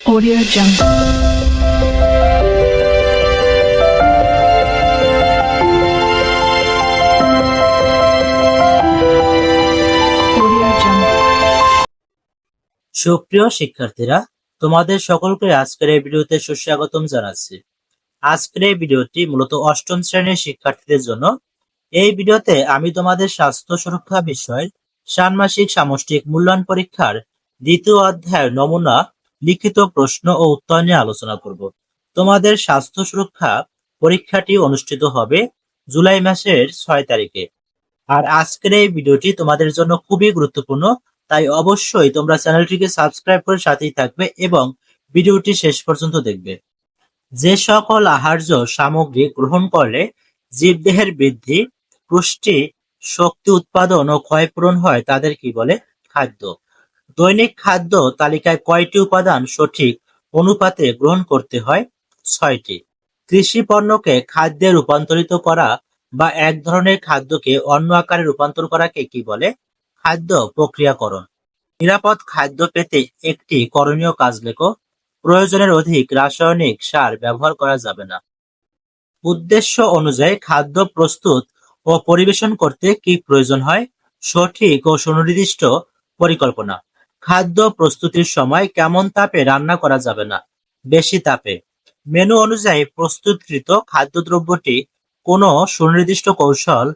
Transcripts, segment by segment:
Audio Jungle. সুপ্রিয় শিক্ষার্থীরা, তোমাদের সকলকে আজকের এই ভিডিওতে সুস্বাগতম জানাচ্ছি। আজকের এই ভিডিওটি মূলত অষ্টম শ্রেণির শিক্ষার্থীদের জন্য। এই ভিডিওতে আমি তোমাদের স্বাস্থ্য সুরক্ষা বিষয় ষান্মাসিক সামষ্টিক মূল্যায়ন পরীক্ষার দ্বিতীয় অধ্যায়ের নমুনা লিখিত প্রশ্ন ও উত্তর নিয়ে আলোচনা করব। তোমাদের স্বাস্থ্য সুরক্ষা পরীক্ষাটি অনুষ্ঠিত হবে জুলাই মাসের ছয় তারিখে। আর আজকের এই ভিডিওটি তোমাদের জন্য খুবই গুরুত্বপূর্ণ, তাই অবশ্যই তোমরা চ্যানেলটিকে সাবস্ক্রাইব করে সাথেই থাকবে এবং ভিডিওটি শেষ পর্যন্ত দেখবে। যে সকল আহার্য সামগ্রী গ্রহণ করলে জীবদেহের বৃদ্ধি, পুষ্টি, শক্তি উৎপাদন ও ক্ষয়পূরণ হয় তাদের কি বলে? খাদ্য। দৈনিক খাদ্য তালিকায় কয়টি উপাদান সঠিক অনুপাতে গ্রহণ করতে হয়? ছয়টি। কৃষি পণ্যকে খাদ্যে রূপান্তরিত করা বা এক ধরনের খাদ্যকে অন্য আকারে রূপান্তর করাকে কি বলে? খাদ্য প্রক্রিয়াকরণ। নিরাপদ খাদ্য পেতে একটি করণীয় কাজ লেখো। প্রয়োজনের অধিক রাসায়নিক সার ব্যবহার করা যাবে না। উদ্দেশ্য অনুযায়ী খাদ্য প্রস্তুত ও পরিবেশন করতে কি প্রয়োজন হয়? সঠিক ও সুনির্দিষ্ট পরিকল্পনা। খাদ্য প্রস্তুতির সময় কেমন তাপে রান্না করা যাবে না, বেশি তাপে। মেনু অনুযায়ী প্রস্তুতকৃত খাদ্যদ্রব্যটি কোনো সুনির্দিষ্ট কৌশল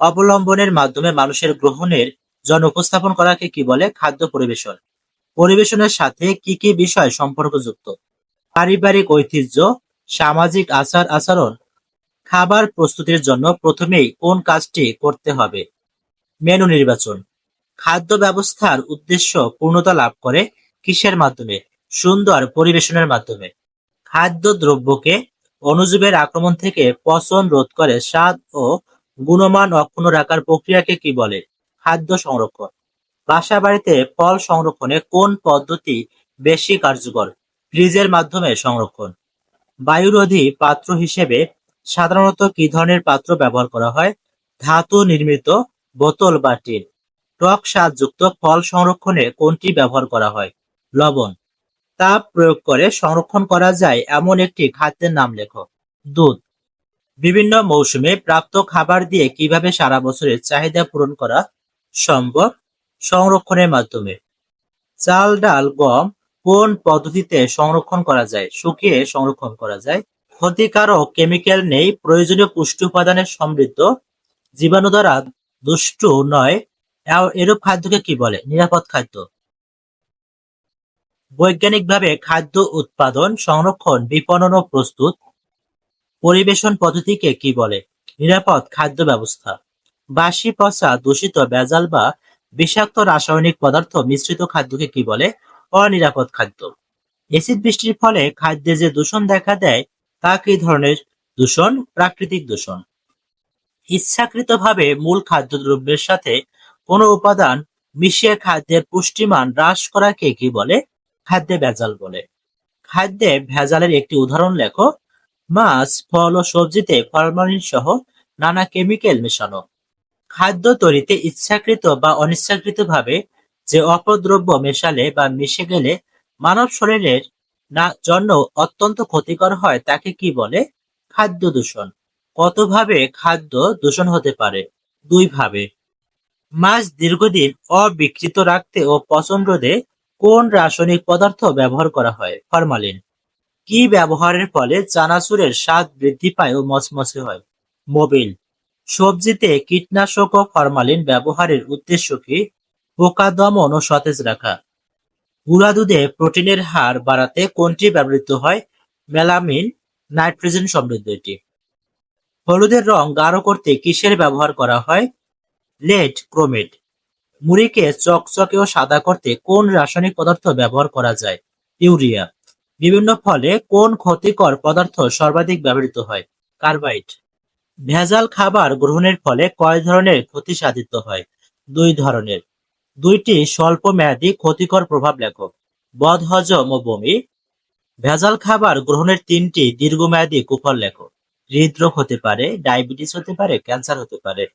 অবলম্বনের মাধ্যমে মানুষের গ্রহণের জন্য উপস্থাপন করাকে কি বলে খাদ্য পরিবেশন। পরিবেশনের সাথে কি কি বিষয় সম্পর্কযুক্ত? পারিবারিক ঐতিহ্য, সামাজিক আচার আচরণ, খাবার প্রস্তুতির জন্য প্রথমেই কোন কাজটি করতে হবে? মেনু নির্বাচন। খাদ্য ব্যবস্থার উদ্দেশ্য পূর্ণতা লাভ করে কিসের মাধ্যমে, সুন্দর পরিবেশনের মাধ্যমে। খাদ্য দ্রব্যকে অণুজীবের আক্রমণ থেকে পচন রোধ করে স্বাদ ও গুণমান অক্ষুণ্ণ রাখার প্রক্রিয়াকে কি বলে? খাদ্য সংরক্ষণ। বাসা বাড়িতে ফল সংরক্ষণে কোন পদ্ধতি বেশি কার্যকর? ফ্রিজের মাধ্যমে সংরক্ষণ। বায়ুরোধী পাত্র হিসেবে সাধারণত কি ধরনের পাত্র ব্যবহার করা হয়? ধাতু নির্মিত বোতল বা টিন। টক স্বাদযুক্ত ফল সংরক্ষণে কোনটি ব্যবহার করা হয়? লবণ। তাপ প্রয়োগ করে সংরক্ষণ করা যায় এমন একটি খাদ্যের নাম লেখো। দুধ। বিভিন্ন মৌসুমে প্রাপ্ত খাবার দিয়ে কীভাবে সারা বছরের চাহিদা পূরণ করা সম্ভব? সংরক্ষণের মাধ্যমে। চাল, ডাল, গম কোন পদ্ধতিতে সংরক্ষণ করা যায়? শুকিয়ে সংরক্ষণ করা যায়। ক্ষতিকারক কেমিক্যাল নেই। প্রয়োজনীয় পুষ্টি উপাদানের সমৃদ্ধ। জীবাণু দ্বারা দুষ্ট নয়। এরূপ খাদ্যকে কি বলে? নিরাপদ খাদ্য। বৈজ্ঞানিকভাবে খাদ্য উৎপাদন, সংরক্ষণ, বিপণন ও প্রস্তুত পরিবেশন পদ্ধতিকে কি বলে? নিরাপদ খাদ্য ব্যবস্থা। বাসি পচা, দূষিত, ভেজাল বা বিষাক্ত রাসায়নিক পদার্থ মিশ্রিত খাদ্যকে কি বলে? অনিরাপদ খাদ্য। এসিড বৃষ্টির ফলে খাদ্যে যে দূষণ দেখা দেয়, তা কি ধরনের দূষণ? প্রাকৃতিক দূষণ। ইচ্ছাকৃতভাবে মূল খাদ্যদ্রব্যের সাথে কোনো উপাদান মিশিয়ে খাদ্যের পুষ্টিমান হ্রাস করাকে কি বলে? খাদ্যে ভেজাল বলে। খাদ্যে ভেজালের একটি উদাহরণ লেখো। মাছ, ফল ও সবজিতে ফরমালিন সহ নানা কেমিক্যাল মেশানো। খাদ্য তৈরিতে ইচ্ছাকৃত বা অনিচ্ছাকৃতভাবে যে অপদ্রব্য মেশালে বা মিশে গেলে মানব শরীরের না জন্য অত্যন্ত ক্ষতিকর হয় তাকে কি বলে? খাদ্য দূষণ। কতভাবে খাদ্য দূষণ হতে পারে? দুই ভাবে মাছ দীর্ঘদিন অবিকৃত রাখতে ও পচন রোধে কোন রাসায়নিক পদার্থ ব্যবহার করা হয়? ফরমালিন। কি ব্যবহারের ফলে চানাচুরের স্বাদ বৃদ্ধি পায় ও মচমচে হয়? মোবিল। সবজিতে কীটনাশক ও ফরমালিন ব্যবহারের উদ্দেশ্য কি? পোকা দমন ও সতেজ রাখা। গুঁড়া দুধে প্রোটিনের হার বাড়াতে কোনটি ব্যবহৃত হয়? মেলামিন, নাইট্রোজেন সমৃদ্ধ এটি। হলুদের রং গাঢ় করতে কিসের ব্যবহার করা হয়? লেড ক্রোমেট মুড়িকে চকচকে ও সাদা করতে কোন রাসায়নিক পদার্থ ব্যবহার করা যায়? ইউরিয়া। বিভিন্ন ফলে কোন ক্ষতিকর পদার্থ সর্বাধিক ব্যবহৃত হয়? কার্বাইড। ভেজাল খাবার গ্রহণের ফলে কয় ধরনের ক্ষতি সাধিত হয়? দুই ধরনের। দুইটি স্বল্প মেয়াদী ক্ষতিকর প্রভাব লেখো বদহজম ও বমি। ভেজাল খাবার গ্রহণের তিনটি দীর্ঘমেয়াদী কুফল লেখো হৃদরোগ হতে পারে, ডায়াবেটিস হতে পারে, ক্যান্সার হতে পারে।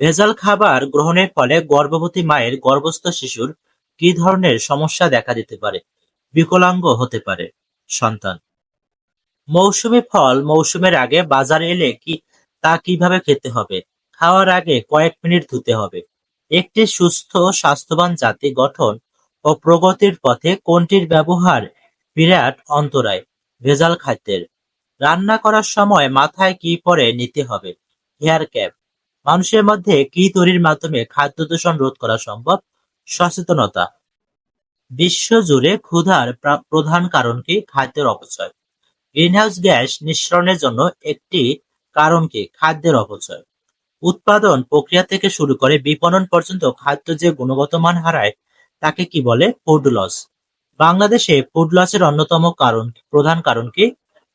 ভেজাল খাবার গ্রহণের ফলে গর্ভবতী মায়ের গর্ভস্থ শিশুর কি ধরনের সমস্যা দেখা দিতে পারে? বিকলাঙ্গ হতে পারে। সন্তান মৌসুমি ফল মৌসুমের আগে বাজারে এলে কি, তা কীভাবে খেতে হবে? খাওয়ার আগে কয়েক মিনিট ধুতে হবে। একটি সুস্থ, স্বাস্থ্যবান জাতি গঠন ও প্রগতির পথে কোনটির ব্যবহার বিরাট অন্তরায়? ভেজাল খাদ্যের রান্না করার সময় মাথায় কি পরে নিতে হবে? হেয়ার ক্যাপ মানুষের মধ্যে কি তৈরির মাধ্যমে খাদ্য দূষণ রোধ করা সম্ভব? সচেতনতা। বিশ্বজুড়ে ক্ষুধার প্রধান কারণ কি? খাদ্যের অপচয়। গ্রিনহাউস গ্যাস নিঃসরণের জন্য একটি কারণ কি? খাদ্যের অপচয়। উৎপাদন প্রক্রিয়া থেকে শুরু করে বিপণন পর্যন্ত খাদ্য যে গুণগত মান হারায়, তাকে কি বলে? Food loss. বাংলাদেশে ফুড লসের অন্যতম কারণ, প্রধান কারণ কি?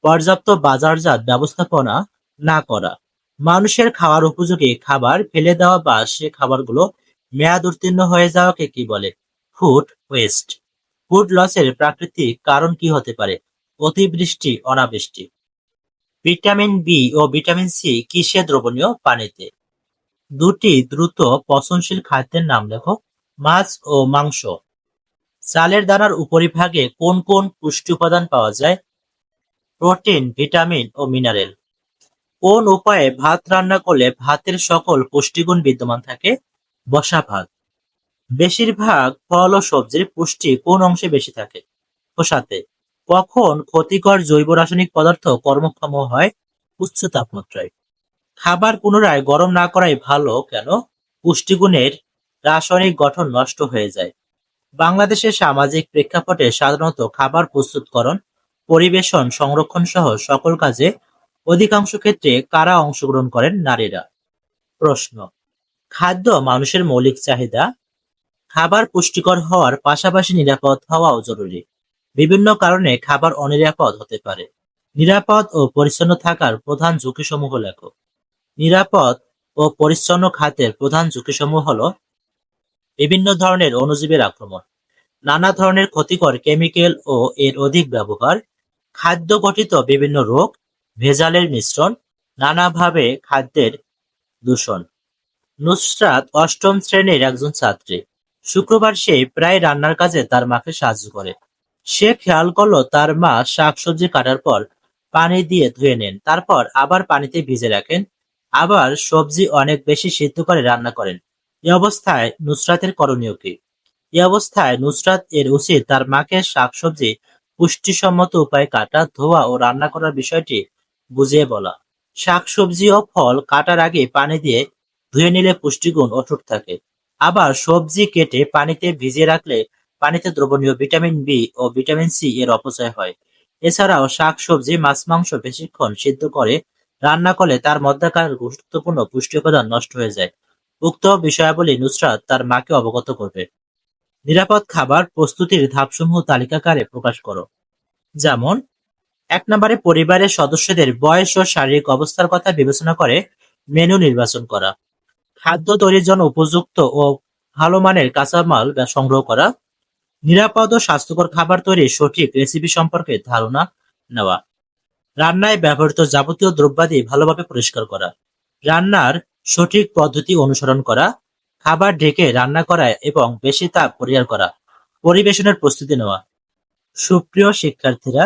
পর্যাপ্ত বাজারজাত ব্যবস্থাপনা না করা। মানুষের খাওয়ার উপযোগী খাবার ফেলে দেওয়া বা সে খাবারগুলো মেয়াদ উত্তীর্ণ হয়ে যাওয়াকে কি বলে? ফুড ওয়েস্ট ফুড লসের প্রাকৃতিক কারণ কি হতে পারে? অতিবৃষ্টি, অনাবৃষ্টি। ভিটামিন বি ও ভিটামিন সি কিসে দ্রবণীয়? পানিতে। দুটি দ্রুত পচনশীল খাদ্যের নাম লেখো, মাছ ও মাংস। চালের দানার উপরিভাগে কোন কোন পুষ্টি উপাদান পাওয়া যায়? প্রোটিন ভিটামিন ও মিনারেল কোন উপায়ে ভাত রান্না করলে ভাতের সকল পুষ্টিগুণ বিদ্যমান থাকে? বসা ভাত। বেশিরভাগ ফল ও সবজির পুষ্টি কোন অংশে বেশি থাকে? খোসাতে কখন ক্ষতিকর জৈব রাসায়নিক পদার্থ কর্মক্ষম হয়? উচ্চ তাপমাত্রায়। খাবার পুনরায় গরম না করাই ভালো কেন? পুষ্টিগুণের রাসায়নিক গঠন নষ্ট হয়ে যায়। বাংলাদেশের সামাজিক প্রেক্ষাপটে সাধারণত খাবার প্রস্তুতকরণ, পরিবেশন, সংরক্ষণ সহ সকল কাজে অধিকাংশ ক্ষেত্রে কারা অংশগ্রহণ করেন নারীরা? প্রশ্ন, খাদ্য মানুষের মৌলিক চাহিদা? খাবার পুষ্টিকর হওয়ার পাশাপাশি নিরাপদ হওয়াও জরুরি। বিভিন্ন কারণে খাবার অনিরাপদ হতে পারে। নিরাপদ ও পরিচ্ছন্ন থাকার প্রধান ঝুঁকিসমূহ লেখো। নিরাপদ ও পরিচ্ছন্ন খাদ্যের প্রধান ঝুঁকিসমূহ হল বিভিন্ন ধরনের অণুজীবের আক্রমণ, নানা ধরনের ক্ষতিকর কেমিক্যাল ও এর অধিক ব্যবহার, খাদ্য গঠিত বিভিন্ন রোগ ভেজালের মিশ্রণ, নানাভাবে খাদ্যের দূষণ। নুসরাত অষ্টম শ্রেণির একজন ছাত্রী। শুক্রবার সে প্রায় রান্নার কাজে তার মাকে সাহায্য করে। সে খেয়াল করল তার মা শাকসবজি কাটার পর পানি দিয়ে ধুয়ে নেন, তারপর আবার পানিতে ভিজে রাখেন। আবার সবজি অনেক বেশি সিদ্ধ করে রান্না করেন। এই অবস্থায় নুসরাতের করণীয় কি? এই অবস্থায় নুসরাত এর উচিত তার মাকে শাকসবজি পুষ্টিসম্মত উপায়ে কাটা, ধোয়া ও রান্না করার বিষয়টি বুঝিয়ে বলা। শাকসবজি ও ফল কাটার আগে পানি দিয়ে ধুয়ে নিলে পুষ্টিগুণ অটুট থাকে। আবার সবজি কেটে পানিতে ভিজিয়ে রাখলে পানিতে দ্রবণীয় ভিটামিন বি ও ভিটামিন সি এর অপচয় হয়। এছাড়াও শাকসবজি মাছ, মাংস বেশিক্ষণ সিদ্ধ করে রান্না করলে তার মধ্যকার গুরুত্বপূর্ণ পুষ্টি উপাদান নষ্ট হয়ে যায়। উক্ত বিষয়াবলী নুসরাত তার মাকে অবগত করবে। নিরাপদ খাবার প্রস্তুতির ধাপসমূহ তালিকাকারে প্রকাশ করো। যেমন এক নম্বরে পরিবারের সদস্যদের বয়স ও শারীরিক অবস্থার কথা বিবেচনা করে মেনু নির্বাচন করা। খাদ্য তৈরির জন্য উপযুক্ত ও ভালো মানের কাঁচামাল সংগ্রহ করা। নিরাপদ ও স্বাস্থ্যকর খাবার তৈরির সঠিক রেসিপি সম্পর্কে ধারণা নেওয়া। রান্নায় ব্যবহৃত যাবতীয় দ্রব্যাদি ভালোভাবে পরিষ্কার করা। রান্নার সঠিক পদ্ধতি অনুসরণ করা। খাবার ঢেকে রান্না করা এবং বেশি তাপ পরিহার করা। পরিবেশনের প্রস্তুতি নেওয়া। সুপ্রিয় শিক্ষার্থীরা